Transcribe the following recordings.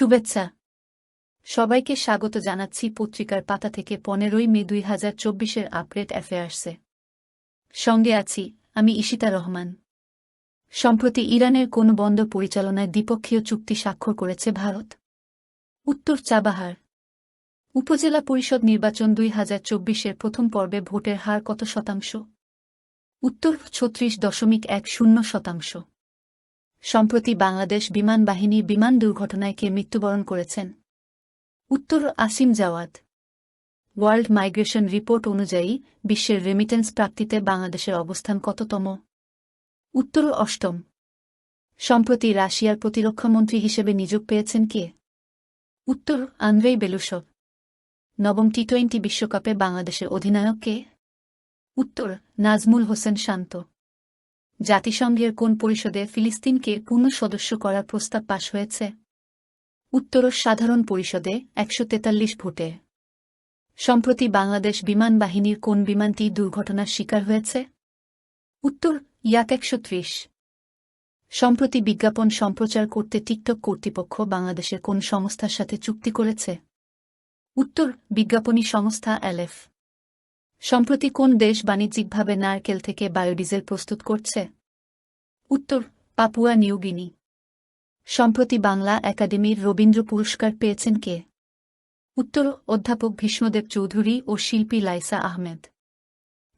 শুভেচ্ছা। সবাইকে স্বাগত জানাচ্ছি পত্রিকার পাতা থেকে পনেরোই মে দুই হাজার চব্বিশের আপডেট অ্যাফেয়ার্সে। সঙ্গে আছি আমি ইশিতা রহমান। সম্প্রতি ইরানের কোন বন্দর পরিচালনায় দ্বিপক্ষীয় চুক্তি স্বাক্ষর করেছে ভারত। উত্তর চাবাহার উপজেলা পরিষদ নির্বাচন দুই হাজার চব্বিশের প্রথম পর্বে ভোটের হার কত শতাংশ? উত্তর ছত্রিশ দশমিক এক শূন্য শতাংশ। সম্প্রতি বাংলাদেশ বিমান বাহিনী বিমান দুর্ঘটনায় কে মৃত্যুবরণ করেছেন? উত্তর, Asim Jawad world migration report অনুযায়ী, বিশ্বের রেমিটেন্স প্রাপ্তিতে বাংলাদেশের অবস্থান কততম? উত্তর, অষ্টম। সম্প্রতি রাশিয়ার প্রতিরক্ষামন্ত্রী হিসেবে নিয়োগ পেয়েছেন কে? উত্তর, আন্দ্রেই বেলুসভ নবম টি টোয়েন্টি বিশ্বকাপে বাংলাদেশের অধিনায়ক কে? উত্তর, নাজমুল হোসেন শান্ত। জাতিসংঘের কোন পরিষদে ফিলিস্তিনকে পূর্ণ সদস্য করার প্রস্তাব পাশ হয়েছে? উত্তর সাধারণ পরিষদে একশো তেতাল্লিশ ভোটে। সম্প্রতি বাংলাদেশ বিমান বাহিনীর কোন বিমানটি দুর্ঘটনার শিকার হয়েছে? উত্তর, ইয়াক একশো ত্রিশ। সম্প্রতি বিজ্ঞাপন সম্প্রচার করতে টিকটক কর্তৃপক্ষ বাংলাদেশের কোন সংস্থার সাথে চুক্তি করেছে? উত্তর, বিজ্ঞাপনী সংস্থা এলএফ। সম্প্রতি কোন দেশ বাণিজ্যিকভাবে নারকেল থেকে বায়োডিজেল প্রস্তুত করছে? উত্তর, পাপুয়া নিউগিনি সম্প্রতি বাংলা একাডেমির রবীন্দ্র পুরস্কার পেয়েছেন কে? উত্তর, অধ্যাপক ভীষ্মদেব চৌধুরী ও শিল্পী লাইসা আহমেদ।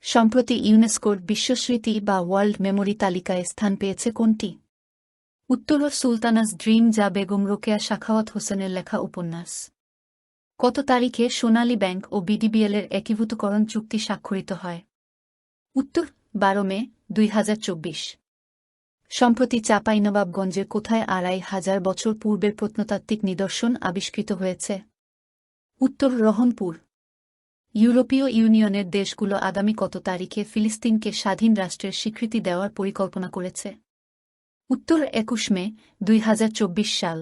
সম্প্রতি ইউনেস্কোর বিশ্বস্মৃতি বা ওয়ার্ল্ড মেমোরি তালিকায় স্থান পেয়েছে কোনটি? উত্তর, সুলতানাস ড্রিম যা বেগম রোকেয়া শাখাওয়াত হোসেনের লেখা উপন্যাস। কত তারিখে সোনালী ব্যাংক ও বিডিবিএলের একীভূতকরণ চুক্তি স্বাক্ষরিত হয়? উত্তর, বারো মে, দুই হাজার চব্বিশ। সম্প্রতি চাঁপাইনবাবগঞ্জে কোথায় আড়াই হাজার বছর পূর্বের প্রত্নতাত্ত্বিক নিদর্শন আবিষ্কৃত হয়েছে? উত্তর, রহনপুর। ইউরোপীয় ইউনিয়নের দেশগুলো আগামী কত তারিখে ফিলিস্তিনকে স্বাধীন রাষ্ট্রের স্বীকৃতি দেওয়ার পরিকল্পনা করেছে? উত্তর, একুশ মে, দুই হাজার চব্বিশ সাল।